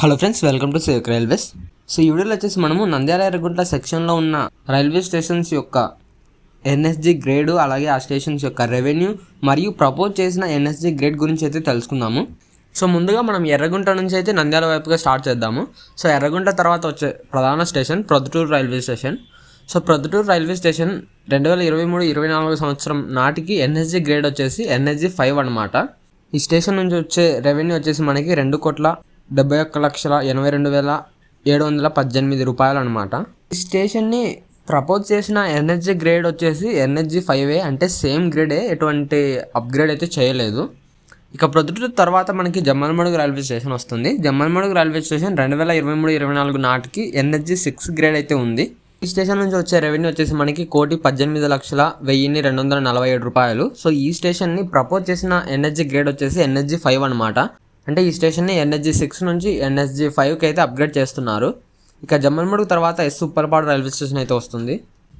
Hello friends welcome to Sevak railways so ఈ వీడియోలో వచ్చేసి మనము నంద్యాల ఎర్రగుంట సెక్షన్లో ఉన్న రైల్వే స్టేషన్స్ యొక్క ఎన్ఎస్జి గ్రేడు అలాగే ఆ స్టేషన్స్ యొక్క రెవెన్యూ మరియు ప్రపోజ్ చేసిన ఎన్ఎస్జి గ్రేడ్ గురించి అయితే తెలుసుకుందాము. సో ముందుగా మనం ఎర్రగుంట నుంచి అయితే నంద్యాల వైపుగా స్టార్ట్ చేద్దాము. సో ఎర్రగుంట తర్వాత వచ్చే ప్రధాన station Proddatur railway station. So Proddatur railway station రెండు వేల ఇరవై మూడు ఇరవై నాలుగు సంవత్సరం నాటికి ఎన్ఎస్జి గ్రేడ్ వచ్చేసి ఎన్ఎస్జి ఫైవ్ అనమాట ఈ స్టేషన్ నుంచి వచ్చే రెవెన్యూ వచ్చేసి మనకి రెండు కోట్ల డెబ్బై ఒక్క లక్షల ఎనభై రెండు వేల ఏడు వందల పద్దెనిమిది రూపాయలు అనమాట ఈ స్టేషన్ని ప్రపోజ్ చేసిన ఎన్హెచ్జి గ్రేడ్ వచ్చేసి ఎన్హెచ్జి ఫైవ్ ఏ అంటే సేమ్ గ్రేడే ఎటువంటి అప్గ్రేడ్ అయితే చేయలేదు. ఇక ప్రొద్దుట తర్వాత మనకి జమ్మలమడుగు రైల్వే స్టేషన్ వస్తుంది. జమ్మలమడుగు రైల్వే స్టేషన్ రెండు వేల ఇరవై మూడు ఇరవై నాలుగు నాటికి ఎన్హెచ్జి సిక్స్ గ్రేడ్ అయితే ఉంది. ఈ స్టేషన్ నుంచి వచ్చే రెవెన్యూ వచ్చేసి మనకి కోటి పద్దెనిమిది లక్షల వెయ్యిన్ని రెండు వందల నలభై ఏడు రూపాయలు. సో ఈ స్టేషన్ని ప్రపోజ్ చేసిన ఎన్హెచ్జి గ్రేడ్ వచ్చేసి ఎన్హెచ్జి ఫైవ్ అనమాట అంటే ఈ స్టేషన్ని ఎన్హెచ్జి సిక్స్ నుంచి ఎన్ఎస్జి ఫైవ్కి అయితే అప్గ్రేడ్ చేస్తున్నారు. ఇక జమ్మన్మడుగు తర్వాత ఎస్ ఉప్పలపాడు రైల్వే స్టేషన్ అయితే వస్తుంది.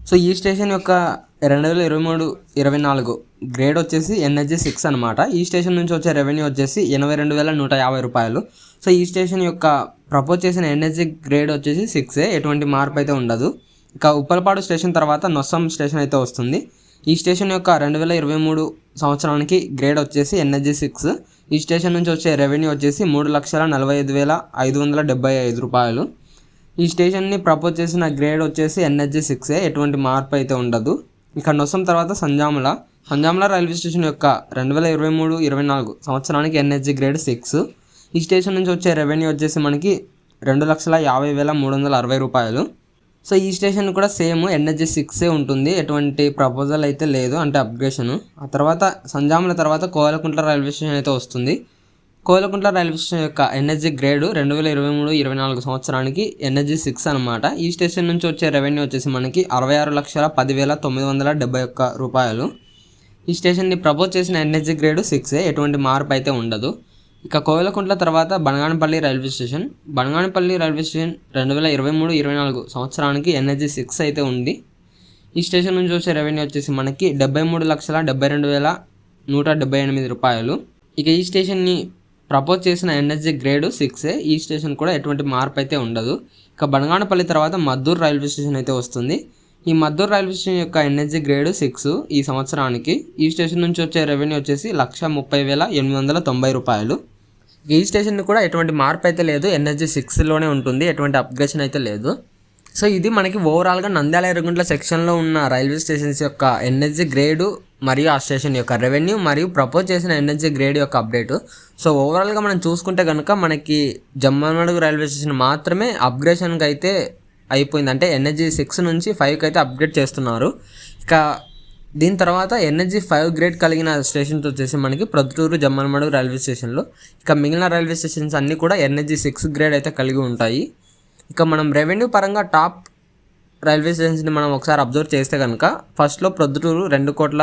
సో ఈ స్టేషన్ యొక్క రెండు వేల ఇరవై మూడు ఇరవై నాలుగు గ్రేడ్ వచ్చేసి ఎన్ఎస్జి సిక్స్ అనమాట ఈ స్టేషన్ నుంచి వచ్చే రెవెన్యూ వచ్చేసి ఎనభై రెండు వేల నూట యాభై రూపాయలు. సో ఈ స్టేషన్ యొక్క ప్రపోజ్ చేసిన ఎన్హెచ్జి గ్రేడ్ వచ్చేసి సిక్సే ఎటువంటి మార్పు అయితే ఉండదు. ఇక ఉప్పలపాడు స్టేషన్ తర్వాత నొస్సం స్టేషన్ అయితే వస్తుంది. ఈ స్టేషన్ యొక్క రెండు వేల ఇరవై మూడు సంవత్సరానికి గ్రేడ్ వచ్చేసి ఎన్హెచ్జి సిక్స్. ఈ స్టేషన్ నుంచి వచ్చే రెవెన్యూ వచ్చేసి మూడు లక్షల నలభై ఐదు వేల ఐదు వందల డెబ్బై ఐదు రూపాయలు. ఈ స్టేషన్ని ప్రపోజ్ చేసిన గ్రేడ్ వచ్చేసి ఎన్హెచ్జి సిక్సే ఎటువంటి మార్పు అయితే ఉండదు. ఇక్కడ నొసం తర్వాత సంజాముల. సంజాముల రైల్వే స్టేషన్ యొక్క రెండు వేల ఇరవై మూడు ఇరవై నాలుగు సంవత్సరానికి ఎన్హెచ్జి గ్రేడ్ సిక్స్. ఈ స్టేషన్ నుంచి వచ్చే రెవెన్యూ వచ్చేసి మనకి రెండు లక్షల యాభై వేల మూడు వందల అరవై రూపాయలు. సో ఈ స్టేషన్ కూడా సేమ్ ఎన్హెచ్జి సిక్సే ఉంటుంది. ఎటువంటి ప్రపోజల్ అయితే లేదు అంటే అప్గ్రేషన్ ఆ తర్వాత సంజాముల తర్వాత కోలకుంట్ల రైల్వే స్టేషన్ అయితే వస్తుంది. కోలకుంట్ల రైల్వే స్టేషన్ యొక్క ఎన్హెచ్జి గ్రేడ్ రెండు వేల ఇరవై మూడు ఇరవై నాలుగు సంవత్సరానికి ఎన్హెచ్జి సిక్స్ అనమాట ఈ స్టేషన్ నుంచి వచ్చే రెవెన్యూ వచ్చేసి మనకి అరవై ఆరు లక్షల పదివేల తొమ్మిది వందల డెబ్బై ఒక్క రూపాయలు. ఈ స్టేషన్ని ప్రపోజ్ చేసిన ఎన్హెచ్జి గ్రేడ్ సిక్సే ఎటువంటి మార్పు అయితే ఉండదు. ఇక కోవెలకుంట్ల తర్వాత Banaganapalli railway station. Banaganapalli railway station రెండు వేల ఇరవై మూడు ఇరవై నాలుగు సంవత్సరానికి ఎన్హెచ్జి సిక్స్ అయితే ఉంది. ఈ స్టేషన్ నుంచి వచ్చే రెవెన్యూ వచ్చేసి మనకి డెబ్బై మూడు లక్షల డెబ్బై రెండు వేల నూట డెబ్బై ఎనిమిది రూపాయలు. ఇక ఈ స్టేషన్ని ప్రపోజ్ చేసిన ఎన్హెచ్జి గ్రేడ్ సిక్సే. ఈ స్టేషన్ కూడా ఎటువంటి మార్పు అయితే ఉండదు. ఇక బనగానపల్లి తర్వాత మద్దూరు రైల్వే స్టేషన్ అయితే వస్తుంది. ఈ మద్దూరు రైల్వే స్టేషన్ యొక్క ఎన్హెచ్జి గ్రేడ్ సిక్స్ ఈ సంవత్సరానికి ఈ స్టేషన్ నుంచి వచ్చే రెవెన్యూ వచ్చేసి లక్ష ముప్పై వేల ఎనిమిది వందల తొంభై రూపాయలు. ఈ స్టేషన్ కూడా ఎటువంటి మార్పు అయితే లేదు. ఎన్హెచ్జి సిక్స్లోనే ఉంటుంది. ఎటువంటి అప్గ్రేషన్ అయితే లేదు. సో ఇది మనకి ఓవరాల్గా నంద్యాల ఎర్రగుంట్ల సెక్షన్లో ఉన్న రైల్వే స్టేషన్స్ యొక్క ఎన్హెచ్జి గ్రేడు మరియు ఆ స్టేషన్ యొక్క రెవెన్యూ మరియు ప్రపోజ్ చేసిన ఎన్హెచ్జి గ్రేడ్ యొక్క అప్డేట్. సో ఓవరాల్గా మనం చూసుకుంటే కనుక మనకి జమ్మలమడుగు రైల్వే స్టేషన్ మాత్రమే అప్గ్రేషన్కి అయితే అయిపోయింది. అంటే ఎన్హెచ్జి సిక్స్ నుంచి ఫైవ్కి అయితే అప్గ్రేడ్ చేస్తున్నారు. ఇక దీని తర్వాత ఎన్హెచ్జి ఫైవ్ గ్రేడ్ కలిగిన స్టేషన్స్ వచ్చేసి మనకి ప్రొద్దుటూరు జమ్మలమడుగు రైల్వే స్టేషన్లో. ఇక మిగిలిన రైల్వే స్టేషన్స్ అన్నీ కూడా ఎన్హెచ్జి సిక్స్ గ్రేడ్ అయితే కలిగి ఉంటాయి. ఇక మనం రెవెన్యూ పరంగా టాప్ రైల్వే స్టేషన్స్ని మనం ఒకసారి అబ్జర్వ్ చేస్తే కనుక ఫస్ట్లో ప్రొద్దుటూరు రెండు కోట్ల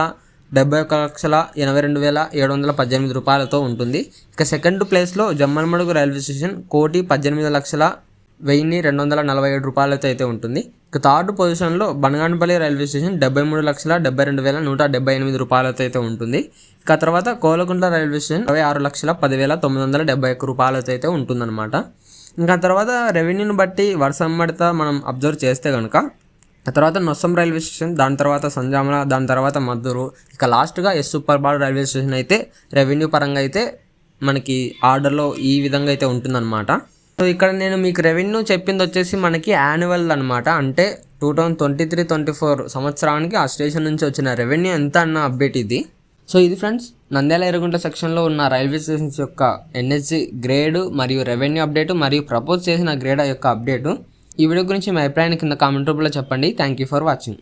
డెబ్బై ఒక లక్షల ఎనభై రెండు వేల ఏడు వందల పద్దెనిమిది రూపాయలతో ఉంటుంది. ఇక సెకండ్ ప్లేస్లో జమ్మలమడుగు రైల్వే స్టేషన్ కోటి పద్దెనిమిది లక్షల వెయ్యి రెండు వందల నలభై ఏడు రూపాయలతో అయితే ఉంటుంది. ఇక థర్డ్ పొజిషన్లో బనగానపల్లి రైల్వే స్టేషన్ డెబ్బై మూడు లక్షల డెబ్బై రెండు వేల నూట డెబ్బై ఎనిమిది రూపాయలతో అయితే ఉంటుంది. ఇక తర్వాత కోలకుంట్ల రైల్వే స్టేషన్ ఇరవై ఆరు లక్షల పదివేల తొమ్మిది వందల డెబ్బై ఒక్క రూపాయలతో అయితే ఉంటుందన్నమాట. ఇంకా తర్వాత రెవెన్యూని బట్టి వర్షం మడత మనం అబ్జర్వ్ చేస్తే కనుక ఆ తర్వాత నొస్సం రైల్వే స్టేషన్ దాని తర్వాత సంజామల దాని తర్వాత మద్దూరు ఇక లాస్ట్గా ఎస్ సూపర్బాడ్ రైల్వే స్టేషన్ అయితే రెవెన్యూ పరంగా అయితే మనకి ఆర్డర్లో ఈ విధంగా అయితే ఉంటుందన్నమాట. సో ఇక్కడ నేను మీకు రెవెన్యూ చెప్పింది వచ్చేసి మనకి యాన్యువల్ అనమాట అంటే two thousand twenty three twenty four సంవత్సరానికి ఆ స్టేషన్ నుంచి వచ్చిన రెవెన్యూ ఎంత అన్న అప్డేట్ ఇది. సో ఇది ఫ్రెండ్స్ నంద్యాల ఎరుగుంట సెక్షన్లో ఉన్న రైల్వే స్టేషన్స్ యొక్క ఎన్హెచ్సి గ్రేడ్ మరియు రెవెన్యూ అప్డేట్ మరియు ప్రపోజ్ చేసిన గ్రేడ్ యొక్క అప్డేటు ఈ వీడియో గురించి మీ అభిప్రాయాన్ని కింద కామెంట్ రూపంలో చెప్పండి. Thank you for watching